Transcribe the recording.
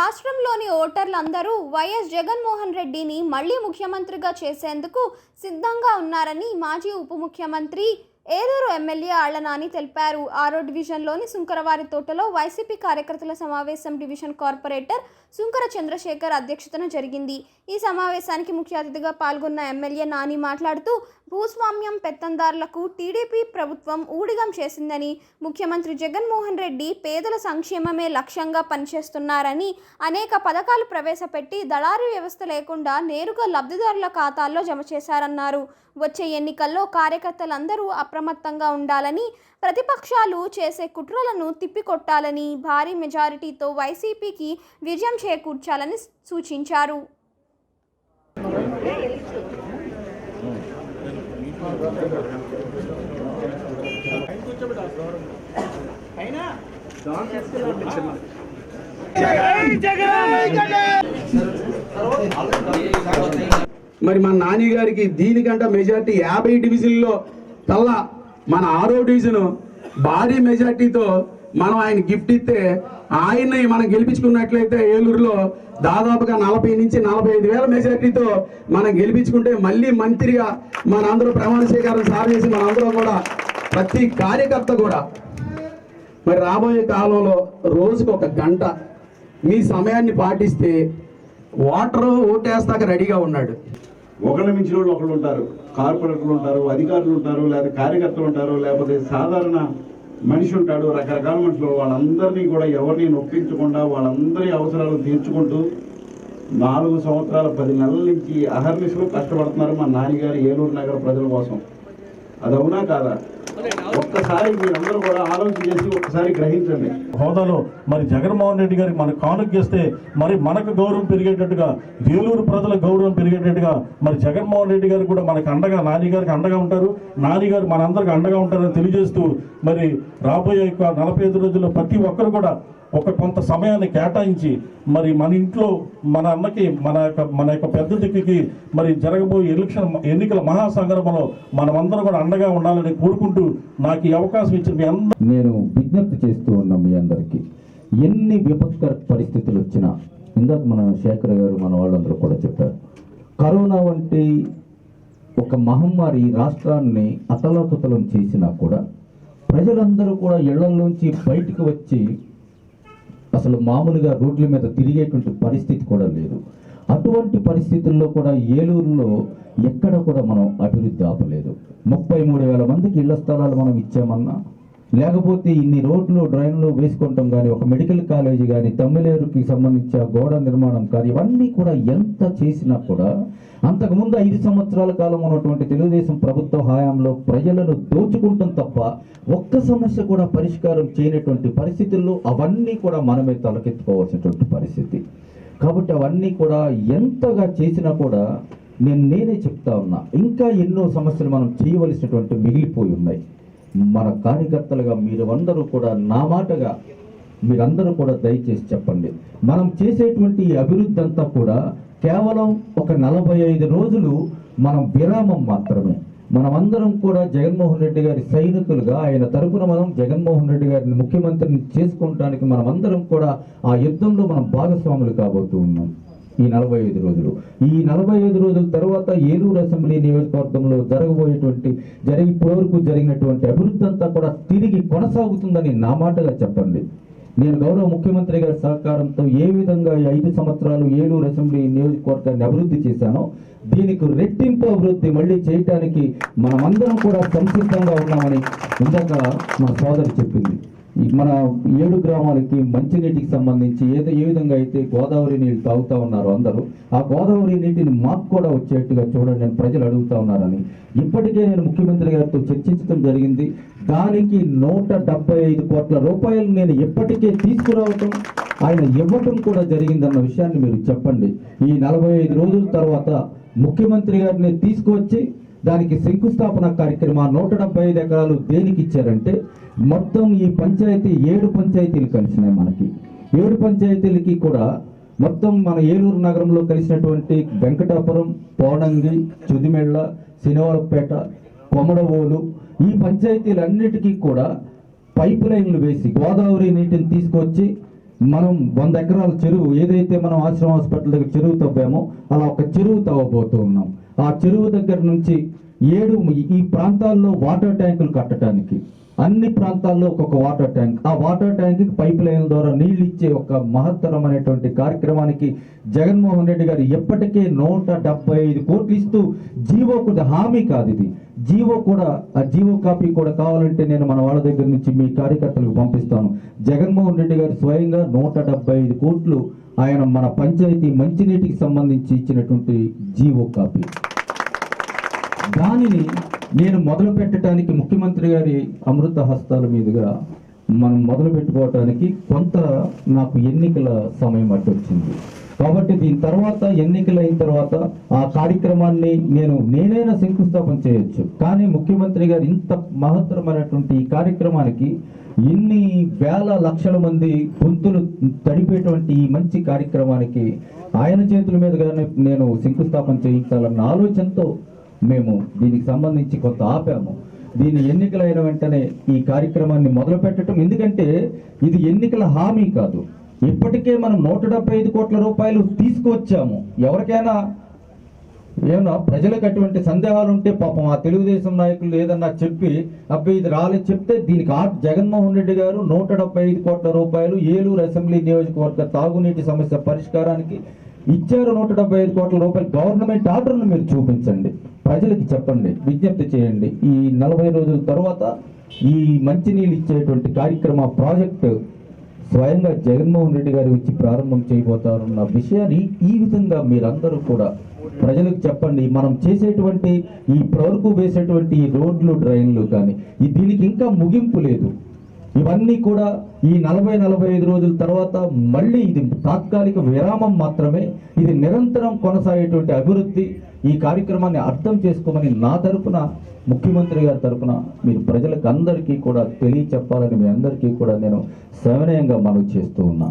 రాష్ట్రంలోని ఓటర్లందరూ వైఎస్ జగన్మోహన్ రెడ్డిని మళ్ళీ ముఖ్యమంత్రిగా చేసేందుకు సిద్ధంగా ఉన్నారని మాజీ ఉప ముఖ్యమంత్రి ఏలూరు ఎమ్మెల్యే ఆళ్ళనాని తెలిపారు. ఆరో డివిజన్లోని సుంకరవారి తోటలో వైసీపీ కార్యకర్తల సమావేశం డివిజన్ కార్పొరేటర్ సుంకర చంద్రశేఖర్ అధ్యక్షతన జరిగింది. ఈ సమావేశానికి ముఖ్య అతిథిగా పాల్గొన్న ఎమ్మెల్యే నాని మాట్లాడుతూ భూస్వామ్యం పెత్తందారులకు టీడీపీ ప్రభుత్వం ఊడిగం చేసిందని ముఖ్యమంత్రి జగన్మోహన్ రెడ్డి పేదల సంక్షేమమే లక్ష్యంగా పనిచేస్తున్నారని అనేక పథకాలు ప్రవేశపెట్టి దళారీ వ్యవస్థ లేకుండా నేరుగా లబ్ధిదారుల ఖాతాల్లో జమ చేశారన్నారు. వచ్చే ఎన్నికల్లో కార్యకర్తలందరూ అప్రమత్తంగా ఉండాలని ప్రతిపక్షాలు చేసే కుట్రలను తిప్పికొట్టాలని భారీ మెజారిటీతో వైసీపీకి విజయం చేకూర్చాలని సూచించారు. మరి మా నాని గారికి దీనికంటే మెజార్టీ యాభై డివిజన్లో కల్లా మన ఆరో డివిజన్ భారీ మెజార్టీతో మనం ఆయన గిఫ్ట్ ఇస్తే ఆయన్ని మనం గెలిపించుకున్నట్లయితే ఏలూరులో దాదాపుగా నలభై నుంచి నలభై ఐదు వేల మెజార్టీతో మనం గెలిపించుకుంటే మళ్ళీ మంత్రిగా మనందరూ ప్రమాణ స్వీకారం సార్ చేసి మనందరం కూడా ప్రతి కార్యకర్త కూడా. మరి రాబోయే కాలంలో రోజుకు ఒక గంట మీ సమయాన్ని పాటిస్తే ఓటరు ఓటేస్తాక రెడీగా ఉన్నాడు. ఒకళ్ళ మించిన వాళ్ళు ఒకళ్ళు ఉంటారు. కార్పొరేటర్లు ఉంటారు అధికారులు ఉంటారు లేదా కార్యకర్తలు ఉంటారు లేకపోతే సాధారణ మనిషి ఉంటాడు. రకరకాల మనుషులు వాళ్ళందరినీ కూడా ఎవరిని నొప్పించకుండా వాళ్ళందరి అవసరాలు తీర్చుకుంటూ నాలుగు సంవత్సరాల పది నెలల నుంచి అహర్నిశలు కష్టపడుతున్నారు మా నాన్నగారు ఏలూరు నగర ప్రజల కోసం. అది అవునా కాదా? ఒక్కసారి మీరందరూ కూడా ఆలోచన చేసి ఒక్కసారి గ్రహించండి. హోదాలో మరి జగన్మోహన్ రెడ్డి గారికి మనకు కానుకేస్తే మరి మనకు గౌరవం పెరిగేటట్టుగా వేలూరు ప్రజల గౌరవం పెరిగేటట్టుగా మరి జగన్మోహన్ రెడ్డి గారు కూడా మనకు అండగా నాని గారికి అండగా ఉంటారు. నాని గారు మనందరికి అండగా ఉంటారని తెలియజేస్తూ మరి రాబోయే యొక్క నలభై ఐదు రోజుల్లో ప్రతి ఒక్కరు కూడా ఒక కొంత సమయాన్ని కేటాయించి మరి మన ఇంట్లో మన అన్నకి మన యొక్క మన యొక్క పెద్ద దిక్కుకి మరి జరగబోయే ఎలక్షన్ ఎన్నికల మహాసంగ్రమంలో మనమందరం కూడా అండగా ఉండాలని కోరుకుంటూ నాకు ఈ అవకాశం ఇచ్చిన మీ అందరూ నేను విజ్ఞప్తి చేస్తూ ఉన్నాం మీ అందరికీ. ఎన్ని విపత్కర పరిస్థితులు వచ్చినా ఇందాక మన శేఖర్ గారు మన వాళ్ళందరూ కూడా చెప్పారు. కరోనా వంటి ఒక మహమ్మారి రాష్ట్రాన్ని అతలాకుతలం చేసినా కూడా ప్రజలందరూ కూడా ఇళ్ళలోంచి బయటకు వచ్చి అసలు మామూలుగా రోడ్ల మీద తిరిగేటువంటి పరిస్థితి కూడా లేదు. అటువంటి పరిస్థితుల్లో కూడా ఏలూరులో ఎక్కడ కూడా మనం అభివృద్ధి ఆపలేదు. ముప్పై మూడు వేల మందికి ఇళ్ళ స్థలాలు మనం ఇచ్చామన్నా లేకపోతే ఇన్ని రోడ్లు డ్రైన్లు వేసుకుంటాం కానీ ఒక మెడికల్ కాలేజీ కానీ తమిళేరుకి సంబంధించిన గోడ నిర్మాణం కానీ ఇవన్నీ కూడా ఎంత చేసినా కూడా అంతకుముందు ఐదు సంవత్సరాల కాలం ఉన్నటువంటి తెలుగుదేశం ప్రభుత్వ హయాంలో ప్రజలను దోచుకుంటాం తప్ప ఒక్క సమస్య కూడా పరిష్కారం చేయనటువంటి పరిస్థితుల్లో అవన్నీ కూడా మనమే తలకెత్తుకోవాల్సినటువంటి పరిస్థితి. కాబట్టి అవన్నీ కూడా ఎంతగా చేసినా కూడా నేను నేనే చెప్తా ఉన్నా ఇంకా ఎన్నో సమస్యలు మనం చేయవలసినటువంటి మిగిలిపోయి ఉన్నాయి. మన కార్యకర్తలుగా మీరు అందరూ కూడా నా మాటగా మీరందరూ కూడా దయచేసి చెప్పండి. మనం చేసేటువంటి ఈ అభివృద్ధి అంతా కూడా కేవలం ఒక నలభై ఐదు రోజులు మనం విరామం మాత్రమే. మనమందరం కూడా జగన్మోహన్ రెడ్డి గారి సైనికులుగా ఆయన తరపున మనం జగన్మోహన్ రెడ్డి గారిని ముఖ్యమంత్రిని చేసుకోవడానికి మనమందరం కూడా ఆ యుద్ధంలో మనం భాగస్వాములు కాబోతూ ఉన్నాం. ఈ నలభై ఐదు రోజులు. ఈ నలభై ఐదు రోజుల తర్వాత ఏలూరు అసెంబ్లీ నియోజకవర్గంలో జరగబోయేటువంటి జరిగి ఇప్పటివరకు జరిగినటువంటి అభివృద్ధి అంతా కూడా తిరిగి కొనసాగుతుందని నా మాటగా చెప్పండి. నేను గౌరవ ముఖ్యమంత్రి గారి సహకారంతో ఏ విధంగా ఈ ఐదు సంవత్సరాలు ఏలూరు అసెంబ్లీ నియోజకవర్గాన్ని అభివృద్ధి చేశానో దీనికి రెట్టింపు అభివృద్ధి మళ్ళీ చేయటానికి మనమందరం కూడా సంసిద్ధంగా ఉన్నామని ఇందాక మా సోదరి చెప్పింది. మన ఏడు గ్రామాలకి మంచినీటికి సంబంధించి ఏదో ఏ విధంగా అయితే గోదావరి నీళ్ళు తాగుతా ఉన్నారు అందరూ ఆ గోదావరి నీటిని మాకు కూడా వచ్చేట్టుగా చూడండి నేను ప్రజలు అడుగుతా ఉన్నారని. ఇప్పటికే నేను ముఖ్యమంత్రి గారితో చర్చించడం జరిగింది. దానికి నూట ఐదు కోట్ల రూపాయలు నేను ఎప్పటికే తీసుకురావటం ఆయన ఇవ్వటం కూడా జరిగిందన్న విషయాన్ని మీరు చెప్పండి. ఈ నలభై ఐదు రోజుల తర్వాత ముఖ్యమంత్రి గారిని తీసుకువచ్చి దానికి శంకుస్థాపన కార్యక్రమం నూట డెబ్బై ఐదు ఎకరాలు దేనికి ఇచ్చారంటే మొత్తం ఈ పంచాయతీ ఏడు పంచాయతీలు కలిసినాయి మనకి. ఏడు పంచాయతీలకి కూడా మొత్తం మన ఏలూరు నగరంలో కలిసినటువంటి వెంకటాపురం పోనంగి చుదిమెళ్ళ శనివారపేట కొమడవోలు ఈ పంచాయతీలన్నిటికీ కూడా పైప్ లైన్లు వేసి గోదావరి నీటిని తీసుకొచ్చి మనం వంద ఎకరాల చెరువు ఏదైతే మనం ఆశ్రమ హాస్పిటల్ దగ్గర చెరువు తవ్వామో అలా ఒక చెరువు తవ్వబోతూ ఉన్నాం. ఆ చెరువు దగ్గర నుంచి ఏడు ఈ ప్రాంతాల్లో వాటర్ ట్యాంకులు కట్టడానికి. అన్ని ప్రాంతాల్లో ఒక్కొక్క వాటర్ ట్యాంక్. ఆ వాటర్ ట్యాంక్ పైప్ లైన్ ద్వారా నీళ్ళు ఇచ్చే ఒక మహత్తరమైనటువంటి కార్యక్రమానికి జగన్మోహన్ రెడ్డి గారు ఎప్పటికే నూట డెబ్బై ఐదు కోట్లు ఇస్తూ జీవో కూడా హామీ కాదు ఇది. జీవో కూడా ఆ జీవో కాపీ కూడా కావాలంటే నేను మన వాళ్ళ దగ్గర నుంచి మీ కార్యకర్తలకు పంపిస్తాను. జగన్మోహన్ రెడ్డి గారు స్వయంగా నూట ఐదు కోట్లు ఆయన మన పంచాయతీ మంచినీటికి సంబంధించి ఇచ్చినటువంటి జీవో కాపీ. దానిని నేను మొదలు పెట్టడానికి ముఖ్యమంత్రి గారి అమృత హస్తాల మీదుగా మనం మొదలు పెట్టుకోవటానికి కొంత నాకు ఎన్నికల సమయం అడ్డొచ్చింది కాబట్టి దీని తర్వాత ఎన్నికలు అయిన తర్వాత ఆ కార్యక్రమాన్ని నేను నేనైనా శంకుస్థాపన చేయొచ్చు. కానీ ముఖ్యమంత్రి గారు ఇంత మహత్తరమైనటువంటి ఈ కార్యక్రమానికి ఇన్ని వేల లక్షల మంది గొంతులు తడిపేటువంటి ఈ మంచి కార్యక్రమానికి ఆయన చేతుల మీదుగానే నేను శంకుస్థాపన చేయించాలన్న ఆలోచనతో మేము దీనికి సంబంధించి కొంత ఆపాము. దీని ఎన్నికలైన వెంటనే ఈ కార్యక్రమాన్ని మొదలు పెట్టడం ఎందుకంటే ఇది ఎన్నికల హామీ కాదు. ఇప్పటికే మనం నూట డెబ్బై ఐదు కోట్ల రూపాయలు తీసుకువచ్చాము ఎవరికైనా ఏమన్నా ప్రజలకు అటువంటి సందేహాలు ఉంటే పాపం ఆ తెలుగుదేశం నాయకులు ఏదన్నా చెప్పి అబ్బాయి ఇది రాలేదు చెప్తే దీనికి ఆ జగన్మోహన్ రెడ్డి గారు నూట ఐదు కోట్ల రూపాయలు ఏలూరు అసెంబ్లీ నియోజకవర్గ తాగునీటి సమస్య పరిష్కారానికి ఇచ్చారు నూట డెబ్బై ఐదు కోట్ల రూపాయలు గవర్నమెంట్ ఆర్డర్ను మీరు చూపించండి. ప్రజలకి చెప్పండి విజ్ఞప్తి చేయండి. ఈ నలభై రోజుల తర్వాత ఈ మంచినీళ్ళు ఇచ్చేటువంటి కార్యక్రమ ప్రాజెక్టు స్వయంగా జగన్మోహన్ రెడ్డి గారు వచ్చి ప్రారంభం చేయబోతారన్న విషయాన్ని ఈ విధంగా మీరందరూ కూడా ప్రజలకు చెప్పండి. మనం చేసేటువంటి ఈ ప్రవర్కు వేసేటువంటి ఈ రోడ్లు డ్రైన్లు కానీ ఈ దీనికి ఇంకా ముగింపు లేదు. ఇవన్నీ కూడా ఈ నలభై నలభై ఐదు రోజుల తర్వాత మళ్ళీ ఇది తాత్కాలిక విరామం మాత్రమే. ఇది నిరంతరం కొనసాగేటువంటి అభివృద్ధి. ఈ కార్యక్రమాన్ని అర్థం చేసుకోమని నా తరపున ముఖ్యమంత్రి గారి తరపున మీరు ప్రజలకు అందరికీ కూడా తెలియచెప్పాలని మీ అందరికీ కూడా నేను సవినయంగా మనవి చేస్తూ ఉన్నా.